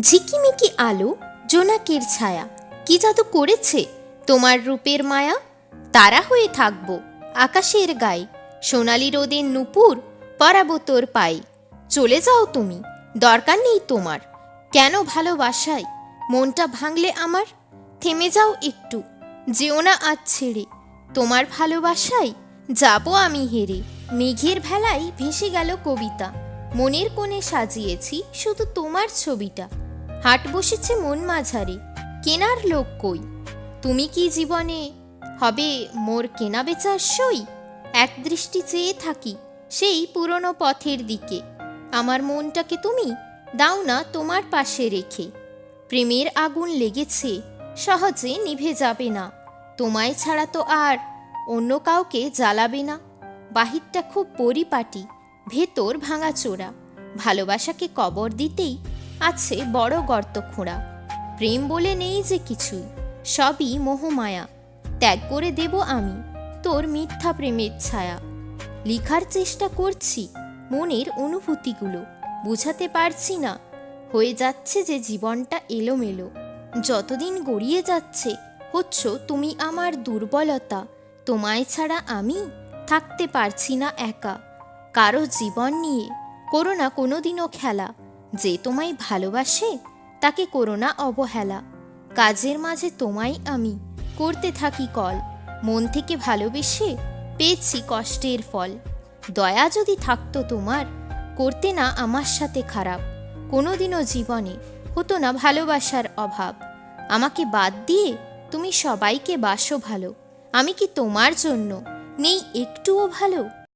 ঝিকিমিকি আলো, জোনাকের ছায়া। কি জাদু করেছে তোমার রূপের মায়া? তারা হয়ে থাকব আকাশের গায়ে। সোনালি রোদের নুপুর পরাবো তোর পাই চলে যাও তুমি, দরকার নেই তোমার। কেন ভালোবাসায়? মনটা ভাঙলে আমার? থেমে যাও একটু, যেও না আজ ছেড়ে। তোমার ভালোবাসায় যাব আমি হেরে। মেঘের ভেলায় ভেসে গেল কবিতা। মনের কোণে সাজিয়েছি শুধু তোমার ছবিটা। হাট বসেছে মন মাঝারে, কেনার লোক কই? তুমি কি জীবনে, হবে মোর কেনা বেচার সই? এক দৃষ্টি চেয়ে থাকি সেই পুরনো পথের দিকে। আমার মনটাকে তুমি দাও না তোমার পাশে রেখে। প্রেমের আগুন লেগেছে, সহজে নিভে যাবে না। তোমায় ছাড়া তো আর অন্য কাউকে জ্বালাবে না। বাহিরটা খুব পরিপাটি, ভেতর ভাঙাচোরা। ভালোবাসাকে কবর দিতেই আছে বড় গর্ত খোঁড়া। প্রেম বলে নেই যে কিছুই, সবই মোহমায়া। ত্যাগ করে দেব আমি তোর মিথ্যা প্রেমের ছায়া। লিখার চেষ্টা করছি মনের অনুভূতিগুলো, বুঝাতে পারছি না। হয়ে যাচ্ছে যে জীবনটা এলোমেলো। যতদিন গড়িয়ে যাচ্ছে, হচ্ছ তুমি আমার দুর্বলতা। তোমায় ছাড়া আমি থাকতে পারছি না একা। কারও জীবন নিয়ে করো না কোনোদিনও খেলা। যে তোমায় ভালোবাসে, তাকে করো না অবহেলা। কাজের মাঝে তোমায় আমি, করতে থাকি কল। মন থেকে ভালোবেসে পেয়েছি কষ্টের ফল। দয়া যদি থাকতো তোমার, করতে না আমার সাথে খারাপ। কোনোদিনও জীবনে হতো না ভালোবাসার অভাব। আমাকে বাদ দিয়ে তুমি সবাইকে বাসো ভালো। আমি কি তোমার জন্য নেই একটুও ভালো?